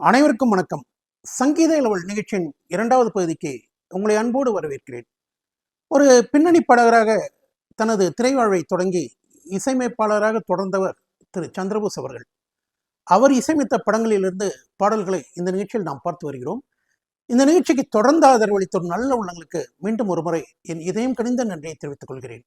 அனைவருக்கும் வணக்கம். சங்கீத இளவல் நிகழ்ச்சியின் இரண்டாவது பகுதிக்கு உங்களை அன்போடு வரவேற்கிறேன். ஒரு பின்னணி பாடகராக தனது திரைவாழ்வை தொடங்கி இசையமைப்பாளராக தொடர்ந்தவர் திரு சந்திரபோஸ் அவர்கள். அவர் இசையமைத்த படங்களிலிருந்து பாடல்களை இந்த நிகழ்ச்சியில் நாம் பார்த்து வருகிறோம். இந்த நிகழ்ச்சிக்கு தொடர்ந்து ஆதரவளித்த நல்ல உள்ளங்களுக்கு மீண்டும் ஒருமுறை என் இதயம் கனிந்த நன்றியை தெரிவித்துக் கொள்கிறேன்.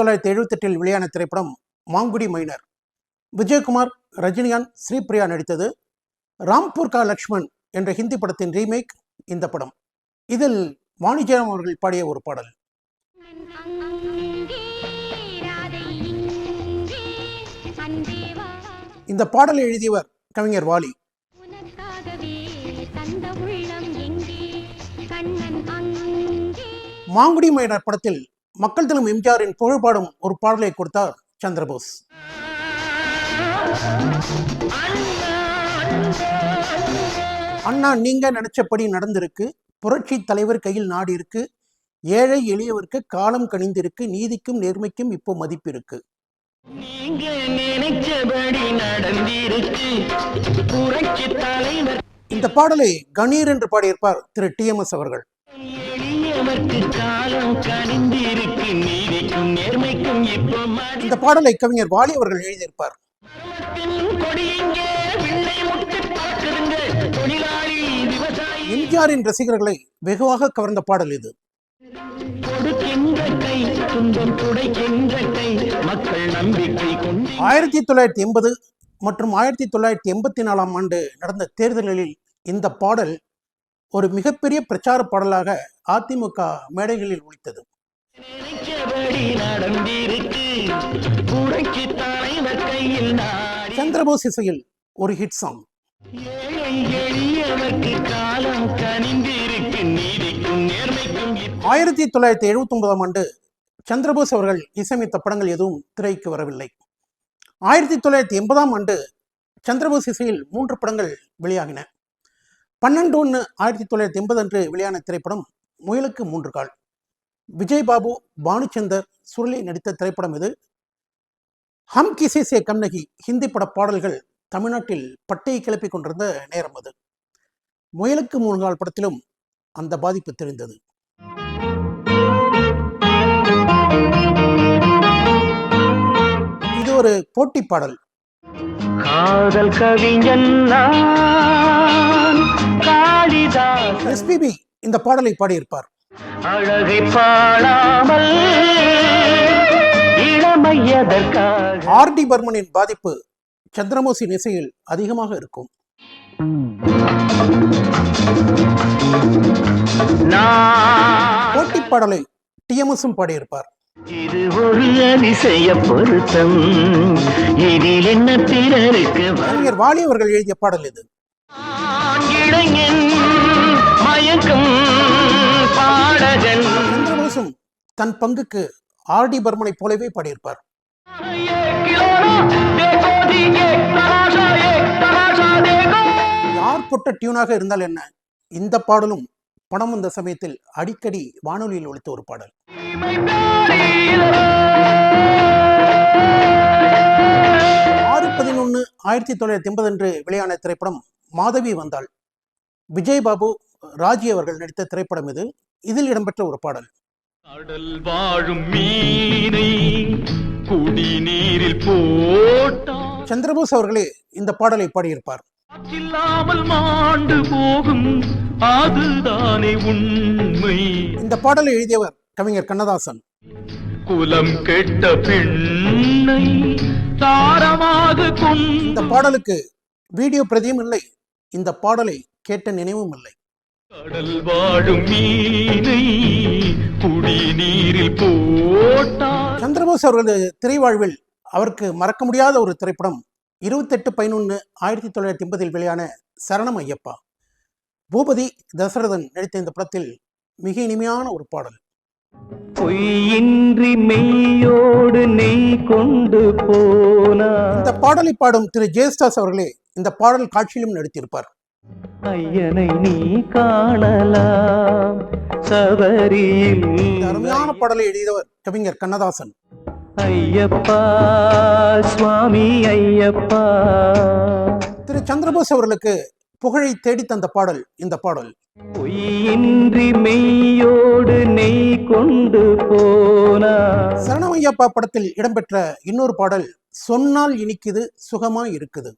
தொள்ளாயிரத்தி எழுபத்தெட்டில் வெளியான திரைப்படம் மாங்குடி மைனர். விஜயகுமார் ரஜினிகாந்த் ஸ்ரீபிரியா நடித்தது ராம்பூர் கா லக்ஷ்மண் என்ற ஹிந்தி படத்தின் ரீமேக் இந்த படம். இதில் வாணிஜயம் அவர்கள் பாடிய ஒரு பாடல். இந்த பாடலை எழுதியவர் கவிஞர் வாலி. மாங்குடி மைனர் படத்தில் மக்கள் தினம் எம்ஜிஆரின் புகழ்பாடும் ஒரு பாடலை கொடுத்தார் சந்திரபோஸ். அண்ணா நீங்க நினைச்சபடி நடந்திருக்கு. புரட்சி தலைவர் கையில் நாடு இருக்கு. ஏழை எளியவருக்கு காலம் கனிந்திருக்கு. நீதிக்கும் நேர்மைக்கும் இப்போ மதிப்பு இருக்கு இந்த பாடலை கணீர் என்று பாடியிருப்பார் திரு டி எம் எஸ் அவர்கள். இந்த பாடலை கவிஞர் வாலி அவர்கள் எழுதியிருப்பார். எம்ஜிஆரின் ரசிகர்களை வெகுவாக கவர்ந்த பாடல் இது. ஆயிரத்தி தொள்ளாயிரத்தி எண்பது மற்றும் ஆயிரத்தி தொள்ளாயிரத்தி எண்பத்தி நாலாம் ஆண்டு நடந்த தேர்தல்களில் இந்த பாடல் ஒரு மிகப்பெரிய பிரச்சார பாடலாக அதிமுக மேடைகளில் நாடி. சந்திரபோஸ் இசையில் ஒரு ஹிட் சாங் ஆயிரத்தி தொள்ளாயிரத்தி எழுபத்தி ஒன்பதாம் ஆண்டு சந்திரபோஸ் அவர்கள் இசையமைத்த படங்கள் எதுவும் திரைக்கு வரவில்லை. ஆயிரத்தி தொள்ளாயிரத்தி எண்பதாம் ஆண்டு சந்திரபோஸ் இசையில் மூன்று படங்கள் வெளியாகின. பன்னெண்டு ஒன்று ஆயிரத்தி தொள்ளாயிரத்தி எண்பது அன்று வெளியான திரைப்படம் முயலுக்கு மூன்று கால். விஜய் பாபு பானுச்சந்தர் சுருளி நடித்த திரைப்படம் இது. ஹம் கிசே சே கம்னகி ஹிந்தி பட பாடல்கள் தமிழ்நாட்டில் பட்டையை கிளப்பிக் கொண்டிருந்த நேரம் அது. முயலுக்கு மூணு நாள் படத்திலும் அந்த பாதிப்பு தெரிந்தது. இது ஒரு போட்டி பாடல். காதல் கவிஞன் எஸ்பிபி இந்த பாடலை பாடியிருப்பார். அழகை பாடாமல் ஆர் டி பர்மனின் பாதிப்பு சந்திரமோசின் இசையில் அதிகமாக இருக்கும். போட்டி பாடலை டிஎம்எஸும் பாடியிருப்பார். இது ஒரு அதிசய பொருத்தம். இதில் என்ன பிறருக்கு கவிஞர் வாலி அவர்கள் எழுதிய பாடல் இது. மயக்கம் பாடகன். இந்த முழுசும் தன் பங்குக்கு ஆர் பர்மனை போலவே பாடியிருப்பார். யார் போட்ட டியூனாக இருந்தால் என்ன? இந்த பாடலும் பணம் வந்த சமயத்தில் அடிக்கடி வானொலியில் ஒழித்த ஒரு பாடல். ஆறு பதினொன்று ஆயிரத்தி தொள்ளாயிரத்தி எண்பது அன்று வெளியான திரைப்படம் மாதவி வந்தாள் விஜய் பாபு ராஜி அவர்கள் நடித்த திரைப்படம் இது. இதில் இடம்பெற்ற ஒரு பாடல். கடல் வாழும் மீனை குடிநீரில் போட்டால் சந்திரபோஸ் அவர்களே இந்த பாடலை பாடியிருப்பார். இல்லாமல் மாண்டு போகும் அதுதானே உண்மை. இந்த பாடலை எழுதியவர் கவிஞர் கண்ணதாசன். குலம் கெட்ட பெண்ணை தாரமாக இந்த பாடலுக்கு வீடியோ பிரதியும் இல்லை. இந்த பாடலை கேட்ட நினைவும் இல்லை. கடல் வாழும் மீனை குடிநீரில் போட்டால் சந்திரபோஸ் அவர்களது திரைவாழ்வில் அவருக்கு மறக்க முடியாத ஒரு திரைப்படம் இருபத்தெட்டு பதினொன்று ஆயிரத்தி தொள்ளாயிரத்தி எண்பதில் வெளியான சரணம் ஐயப்பா. பூபதி தசரதன் நடித்த இந்த படத்தில் மிக இனிமையான ஒரு பாடல். பொய்யின்றி மெய்யோடு நெய் கொண்டு போனா இந்த பாடலை பாடும் திரு ஜெயஸ்தாஸ் அவர்களே இந்த பாடல் காட்சியிலும் நடித்திருப்பார். ஐயனை நீ காணலாம். சபரியில் அருமையான பாடலை எழுதியவர் கவிஞர் கண்ணதாசன். ஐயப்பா சுவாமி ஐயப்பா. திரு சந்திரபோஸ் அவர்களுக்கு புகழை தேடி தந்த பாடல் இந்த பாடல். பொய்யின்றி மெய்யோடு நெய் கொண்டு போனா. சரணமையப்பா படத்தில் இடம்பெற்ற இன்னொரு பாடல் சொன்னால் இனிக்குது சுகமா இருக்குது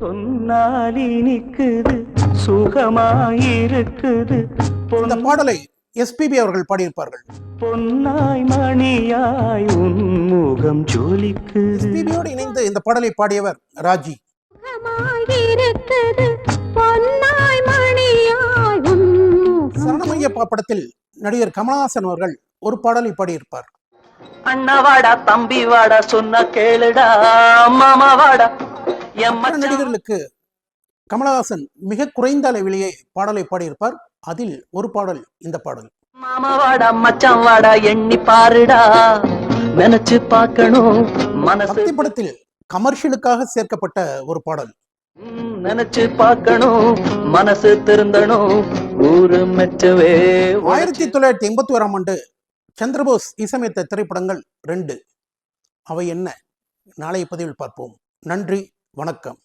சொன்னால் இனிக்குது சுகமாயிருக்குது இந்த பாடலை எஸ்பிபி அவர்கள் பாடியிருப்பார்கள். பொன்னாய் மணியாய் உன்முகம் ஜொலிக்குது எஸ்பிபியோடு இணைந்து இந்த பாடலை பாடியவர் ராஜி. சரணமையப்பா படத்தில் நடிகர் கமலஹாசன் அவர்கள் ஒரு பாடலை பாடியிருப்பார் அண்ணா வாடா தம்பி வாடா சொன்ன கேளுடா நடிகர்களுக்கு கமலஹாசன் மிக குறைந்த அளவிலேயே பாடலை பாடியிருப்பார் அதில் ஒரு பாடல் இந்த பாடல். மாமா வாடா மச்சான் வாடா எண்ணி பாருடா நினைச்சு பார்க்கணும் மனசு. படத்தில் கமர்ஷியலுக்காக சேர்க்கப்பட்ட ஒரு பாடல். நினைச்சு பார்க்கணும் மனசு திருந்தணும் ஊரு மெச்சவே ஆயிரத்தி தொள்ளாயிரத்தி எண்பத்தி ஓராம் ஆண்டு சந்திரபோஸ் இசையமைத்த திரைப்படங்கள் ரெண்டு. அவை என்ன? நாளைய பதிவில் பார்ப்போம். நன்றி வணக்கம்.